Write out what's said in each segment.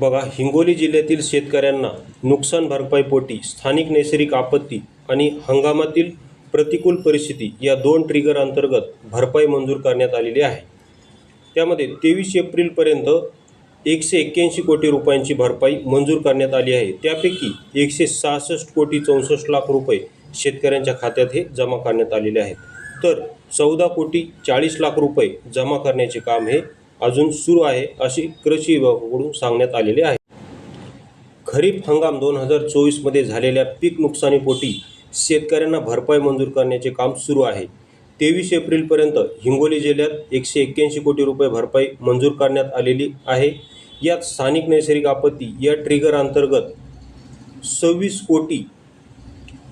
बघा हिंगोली जिल्ह्यातील शेतकऱ्यांना नुकसान भरपाईपोटी स्थानिक नैसर्गिक आपत्ती आणि हंगामातील प्रतिकूल परिस्थिती या दोन ट्रिगर अंतर्गत भरपाई मंजूर करण्यात आलेली आहे. त्यामध्ये तेवीस एप्रिलपर्यंत एकशे एक्क्याऐंशी कोटी रुपयांची भरपाई मंजूर करण्यात आली आहे. त्यापैकी एकशे सहासष्ट कोटी चौसष्ट लाख रुपये शेतकऱ्यांच्या खात्यात हे जमा करण्यात आलेले आहेत. तर चौदा कोटी चाळीस लाख रुपये जमा करण्याचे काम हे अजून सुरू आहे अशी कृषी विभागाकडून सांगण्यात आलेले आहे. खरीप हंगाम दोन हजार चोवीसमध्ये झालेल्या पीक नुकसानीपोटी शेतकऱ्यांना भरपाई मंजूर करण्याचे काम सुरू आहे. तेवीस एप्रिलपर्यंत हिंगोली जिल्ह्यात एकशे एक्क्याऐंशी कोटी रुपये भरपाई मंजूर करण्यात आलेली आहे. यात स्थानिक नैसर्गिक आपत्ती या ट्रिगर अंतर्गत सव्वीस कोटी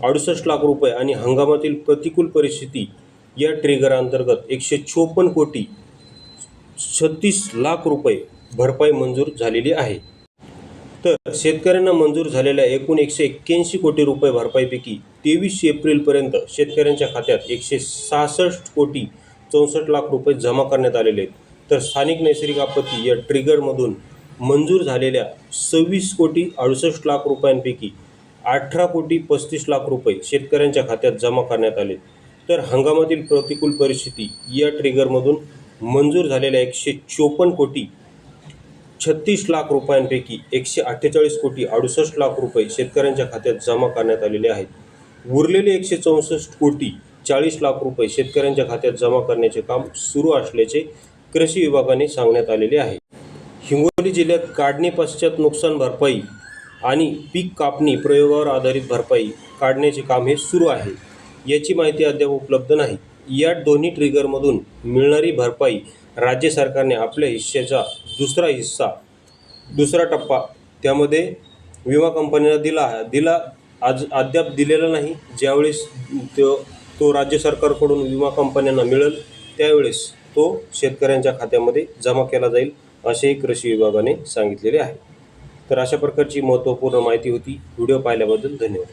अडुसष्ट लाख रुपये आणि हंगामातील प्रतिकूल परिस्थिती या ट्रिगर अंतर्गत एकशे चोपन्न कोटी छत्तीस लाख रुपये भरपाई मंजूर झालेली आहे. तर शेतकऱ्यांना मंजूर झालेल्या एकूण एकशे एक्क्याऐंशी कोटी रुपये भरपाईपैकी तेवीस एप्रिलपर्यंत शेतकऱ्यांच्या खात्यात एकशे सहासष्ट कोटी चौसष्ट लाख रुपये जमा करण्यात आलेले आहेत. तर स्थानिक नैसर्गिक आपत्ती या ट्रिगरमधून मंजूर झालेल्या सव्वीस कोटी अडुसष्ट लाख रुपयांपैकी अठरा कोटी पस्तीस लाख रुपये शेतकऱ्यांच्या खात्यात जमा करण्यात आले तर हंगामातील प्रतिकूल परिस्थिती या ट्रिगरमधून मंजूर झालेल्या एकशे चोपन्न कोटी छत्तीस लाख रुपयांपैकी एकशे अठ्ठेचाळीस कोटी अडुसष्ट लाख रुपये शेतकऱ्यांच्या खात्यात जमा करण्यात आलेले आहेत. उरलेले एकशे चौसष्ट कोटी चाळीस लाख रुपये शेतकऱ्यांच्या खात्यात जमा करण्याचे काम सुरू असल्याचे कृषी विभागाने सांगण्यात आलेले आहे. हिंगोली जिल्ह्यात काढणी पश्चात नुकसान भरपाई आणि पीक कापणी प्रयोगावर आधारित भरपाई काढण्याचे काम हे सुरू आहे. याची माहिती अद्याप उपलब्ध नाही. या दोन्ही ट्रिगरमधून मिळणारी भरपाई राज्य सरकारने आपल्या हिश्श्याचा दुसरा हिस्सा दुसरा टप्पा त्यामध्ये विमा कंपनीला दिला दिला आज अद्याप दिलेला नाही. ज्यावेळेस तो तो राज्य सरकारकडून विमा कंपन्यांना मिळेल त्यावेळेस तो शेतकऱ्यांच्या खात्यामध्ये जमा केला जाईल असेही कृषी विभागाने सांगितलेले आहे. तर अशा प्रकारची महत्त्वपूर्ण माहिती होती. व्हिडिओ पाहिल्याबद्दल धन्यवाद.